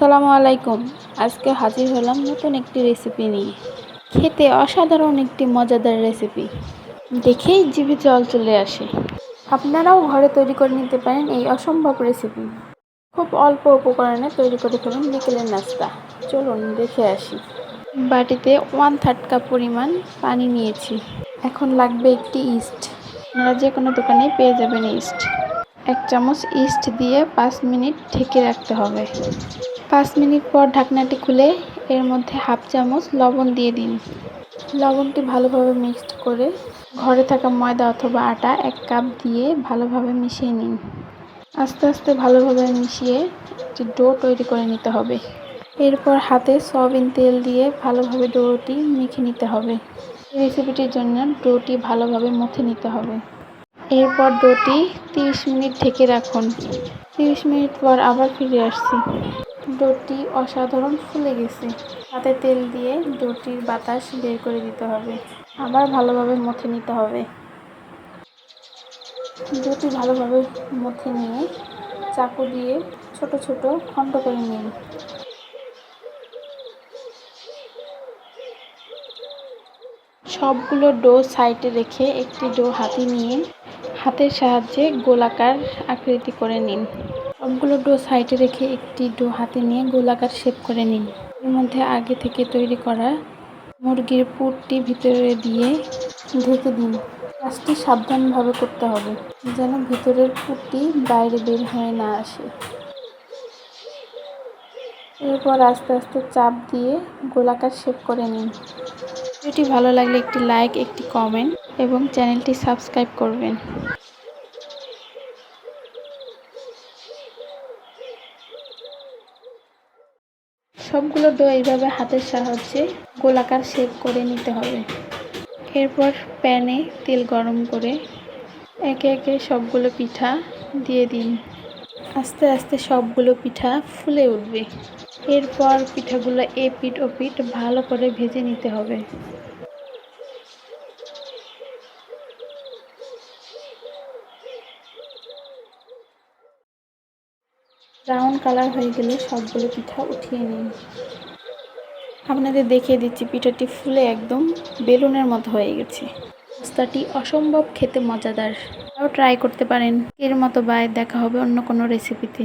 আসসালামু আলাইকুম। আজকে হাজির হলাম নতুন একটি রেসিপি নিয়ে। খেতে অসাধারণ একটি মজাদার রেসিপি দেখেই জিভে জল চলে আসে। আপনারাও ঘরে তৈরি করে নিতে পারেন এই অসম্ভব রেসিপি খুব অল্প উপকরণে তৈরি করে ফেলুন বিকেলের নাস্তা। চলুন দেখে আসি। বাটিতে ওয়ান থার্ড কাপ পরিমাণ পানি নিয়েছি। এখন লাগবে একটি ইস্ট আপনারা যে কোনো দোকানে পেয়ে যাবেন ইস্ট এক চামচ ইস্ট দিয়ে পাঁচ মিনিট ঢেকে রাখতে হবে। পাঁচ মিনিট পর ঢাকনাটি খুলে এর মধ্যে হাফ চামচ লবণ দিয়ে দিন। লবণটি ভালোভাবে মিক্সড করে ঘরে থাকা ময়দা অথবা আটা এক কাপ দিয়ে ভালোভাবে মিশিয়ে নিন। আস্তে আস্তে ভালোভাবে মিশিয়ে একটি ডো তৈরি করে নিতে হবে। এরপর হাতে সয়াবিন তেল দিয়ে ভালোভাবে ডোটি মেখে নিতে হবে। রেসিপিটির জন্য ডোটি ভালোভাবে মথে নিতে হবে। এরপর ডোটি তিরিশ মিনিট ঢেকে রাখুন। তিরিশ মিনিট পর আবার ফিরে আসছি। ডোটি অসাধারণ ফুলে গেছে। হাতে তেল দিয়ে ডোটির বাতাস বের করে দিতে হবে। আবার ভালোভাবে মথে নিতে হবে। ডোটি ভালোভাবে মথে নিয়ে চাকু দিয়ে ছোট ছোট খণ্ড করে নিন। সবগুলো ডো সাইডে রেখে একটি ডো হাতে নিয়ে হাতের সাহায্যে গোলাকার আকৃতি করে নিন। সবগুলো ডো সাইডে রেখে একটি ডো হাতে নিয়ে গোলাকার শেপ করে নিন। এর মধ্যে আগে থেকে তৈরি করা মুরগির পুরটি ভিতরে দিয়ে ঢেকে দিন। কাজটি সাবধানভাবে করতে হবে, যেন ভিতরের পুরটি বাইরে বের হয়ে না আসে। এরপর আস্তে আস্তে চাপ দিয়ে গোলাকার শেপ করে নিন। ভিডিওটি ভালো লাগলে একটি লাইক, একটি কমেন্ট। এবং চ্যানেলটি সাবস্ক্রাইব করবেন। সবগুলো ডো এইভাবে হাতের সাহায্যে গোলাকার শেপ করে নিতে হবে। এরপর প্যানে তেল গরম করে একে একে সবগুলো পিঠা দিয়ে দিন। আস্তে আস্তে সবগুলো পিঠা ফুলে উঠবে। এরপর পিঠাগুলো এ পিঠ ও পিঠ ভালো করে ভেজে নিতে হবে। ব্রাউন কালার হয়ে গেলে সবগুলো পিঠা উঠিয়ে নিন। আপনাদের দেখিয়ে দিচ্ছি, পিঠাটি ফুলে একদম বেলুনের মতো হয়ে গেছে। রাস্তাটি অসম্ভব খেতে মজাদার। তাও ট্রাই করতে পারেন। এর মতো বায় দেখা হবে অন্য কোনো রেসিপিতে